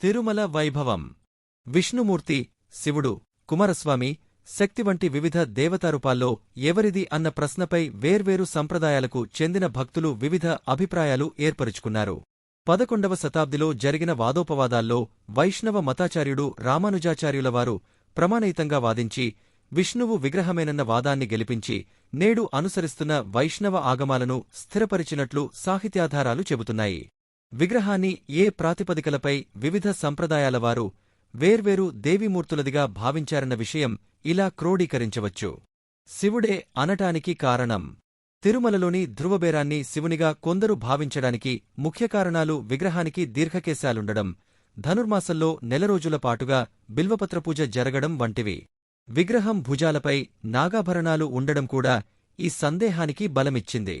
తిరుమల వైభవం. విష్ణుమూర్తి శివుడు కుమారస్వామి శక్తి వంటి వివిధ దేవతారూపాల్లో ఎవరిది అన్న ప్రశ్నపై వేర్వేరు సంప్రదాయాలకు చెందిన భక్తులు వివిధ అభిప్రాయాలు ఏర్పరుచుకున్నారు. పదకొండవ శతాబ్దిలో జరిగిన వాదోపవాదాల్లో వైష్ణవ మతాచార్యుడు రామానుజాచార్యులవారు ప్రమాణయితంగా ప్రమాణయుతంగా వాదించి విష్ణువు విగ్రహమేనన్న వాదాన్ని గెలిపించి నేడు అనుసరిస్తున్న వైష్ణవ ఆగమాలను స్థిరపరిచినట్లు సాహిత్యాధారాలు చెబుతున్నాయి. విగ్రహాన్ని ఏ ప్రాతిపదికలపై వివిధ సంప్రదాయాల వారు వేర్వేరు దేవీమూర్తులదిగా భావించారన్న విషయం ఇలా క్రోడీకరించవచ్చు. శివుడే అనటానికి కారణం. తిరుమలలోని ధ్రువబేరాన్ని శివునిగా కొందరు భావించడానికి ముఖ్య కారణాలు విగ్రహానికి దీర్ఘకేశాలుండడం ధనుర్మాసంలో నెల రోజుల పాటుగా బిల్వపత్రపూజ జరగడం వంటివి. విగ్రహం భుజాలపై నాగాభరణాలు ఉండడం కూడా ఈ సందేహానికి బలమిచ్చింది.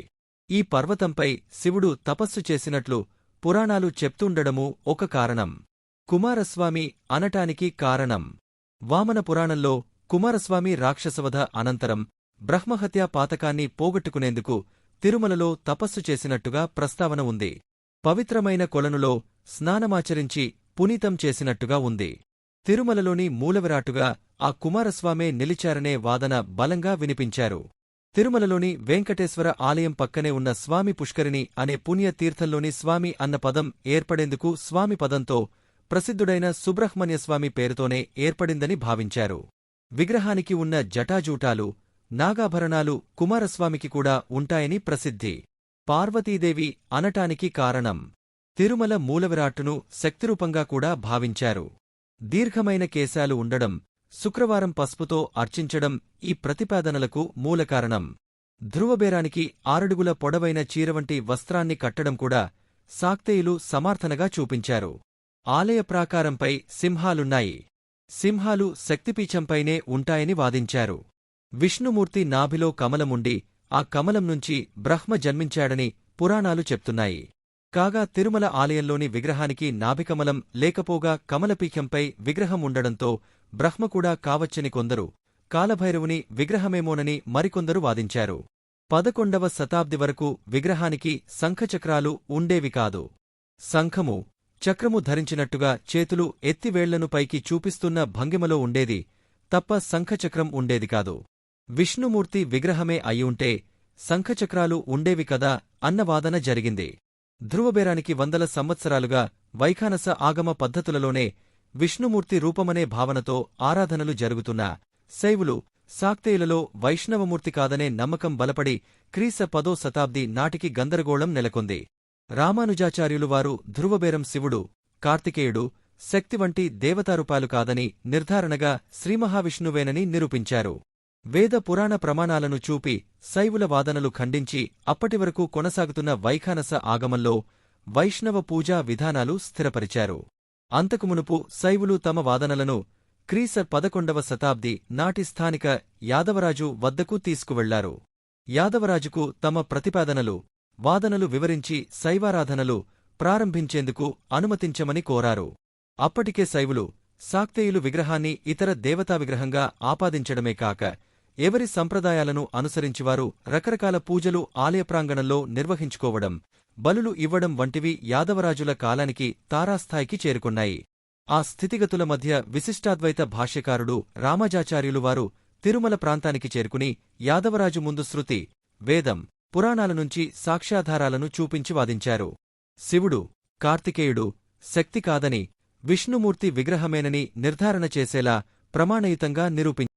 ఈ పర్వతంపై శివుడు తపస్సు చేసినట్లు పురాణాలు చెప్తుండడము ఒక కారణం. కుమారస్వామి అనటానికి కారణం. వామన పురాణంలో కుమారస్వామి రాక్షసవధ అనంతరం బ్రహ్మహత్యా పాతకాన్ని పోగొట్టుకునేందుకు తిరుమలలో తపస్సు చేసినట్టుగా ప్రస్తావన ఉంది. పవిత్రమైన కొలనులో స్నానమాచరించి పునీతం చేసినట్టుగా ఉంది. తిరుమలలోని మూలవిరాటుగా ఆ కుమారస్వామే నిలిచారనే వాదన బలంగా వినిపించారు. తిరుమలలోని వెంకటేశ్వర ఆలయం పక్కనే ఉన్న స్వామి పుష్కరిణి అనే పుణ్యతీర్థంలోని స్వామి అన్న పదం ఏర్పడేందుకు స్వామి పదంతో ప్రసిద్ధుడైన సుబ్రహ్మణ్యస్వామి పేరుతోనే ఏర్పడిందని భావించారు. విగ్రహానికి ఉన్న జటాజూటాలు నాగాభరణాలు కుమారస్వామికి కూడా ఉంటాయని ప్రసిద్ధి. పార్వతీదేవి అనటానికి కారణం. తిరుమల మూలవిరాట్టును శక్తిరూపంగా కూడా భావించారు. దీర్ఘమైన కేశాలు ఉండడం శుక్రవారం పసుపుతో అర్చించడం ఈ ప్రతిపాదనలకు మూలకారణం ధ్రువబేరానికి ఆరడుగుల పొడవైన చీరవంటి వస్త్రాన్ని కట్టడం కూడా సాక్తేయులు సమర్థనగా చూపించారు. ఆలయ ప్రాకారంపై సింహాలున్నాయి. సింహాలు శక్తిపీఠంపైనే ఉంటాయని వాదించారు. విష్ణుమూర్తి నాభిలో కమలముండి ఆ కమలం నుంచి బ్రహ్మ జన్మించాడని పురాణాలు చెప్తున్నాయి. కాగా తిరుమల ఆలయంలోని విగ్రహానికి నాభికమలం లేకపోగా కమలపీఠంపై విగ్రహం ఉండడంతో బ్రహ్మ కూడా కావచ్చని కొందరు కాలభైరవుని విగ్రహమేమోనని మరికొందరు వాదించారు. పదకొండవ శతాబ్ది వరకు విగ్రహానికి శంఖచక్రాలు ఉండేవి కాదు. శంఖము చక్రము ధరించినట్టుగా చేతులు ఎత్తివేళ్ళను పైకి చూపిస్తున్న భంగిమలో ఉండేది తప్ప శంఖచక్రం ఉండేది కాదు. విష్ణుమూర్తి విగ్రహమే అయ్యుంటే శంఖచక్రాలు ఉండేవి కదా అన్న వాదన జరిగింది. ధ్రువబేరానికి వందల సంవత్సరాలుగా వైఖానస ఆగమ పద్ధతులలోనే విష్ణుమూర్తి రూపమనే భావనతో ఆరాధనలు జరుగుతున్నా శైవులు సాక్తేయులలో వైష్ణవమూర్తి కాదనే నమ్మకం బలపడి క్రీస పదో శతాబ్ది నాటికి గందరగోళం నెలకొంది. రామానుజాచార్యులు వారు ధ్రువబేరం శివుడు కార్తికేయుడు శక్తి వంటి దేవతారూపాలు కాదని నిర్ధారణగా శ్రీమహావిష్ణువేనని నిరూపించారు. వేద పురాణ ప్రమాణాలను చూపి శైవుల వాదనలు ఖండించి అప్పటివరకు కొనసాగుతున్న వైఖానస ఆగమంలో వైష్ణవ పూజా విధానాలు స్థిరపరిచారు. అంతకుమునుపు శైవులు తమ వాదనలను క్రీస పదకొండవ శతాబ్ది నాటి స్థానిక యాదవరాజు వద్దకు తీసుకువెళ్ళారు. యాదవరాజుకు తమ ప్రతిపాదనలు వాదనలు వివరించి శైవారాధనలు ప్రారంభించేందుకు అనుమతించమని కోరారు. అప్పటికే శైవులు సాక్తేయులు విగ్రహాన్ని ఇతర దేవతా విగ్రహంగా ఆపాదించడమే కాక ఎవరి సంప్రదాయాలను అనుసరించివారు రకరకాల పూజలు ఆలయ ప్రాంగణంలో నిర్వహించుకోవడం బలులు ఇవ్వడం వంటివి యాదవరాజుల కాలానికి తారాస్థాయికి చేరుకున్నాయి. ఆ స్థితిగతుల మధ్య విశిష్టాద్వైత భాష్యకారుడు రామాజాచార్యులు వారు తిరుమల ప్రాంతానికి చేరుకుని యాదవరాజు ముందు శృతి వేదం పురాణాల నుంచి సాక్ష్యాధారాలను చూపించి వాదించారు. శివుడు కార్తికేయుడు శక్తి కాదని విష్ణుమూర్తి విగ్రహమేనని నిర్ధారణ చేసేలా ప్రమాణయుతంగా నిరూపించారు.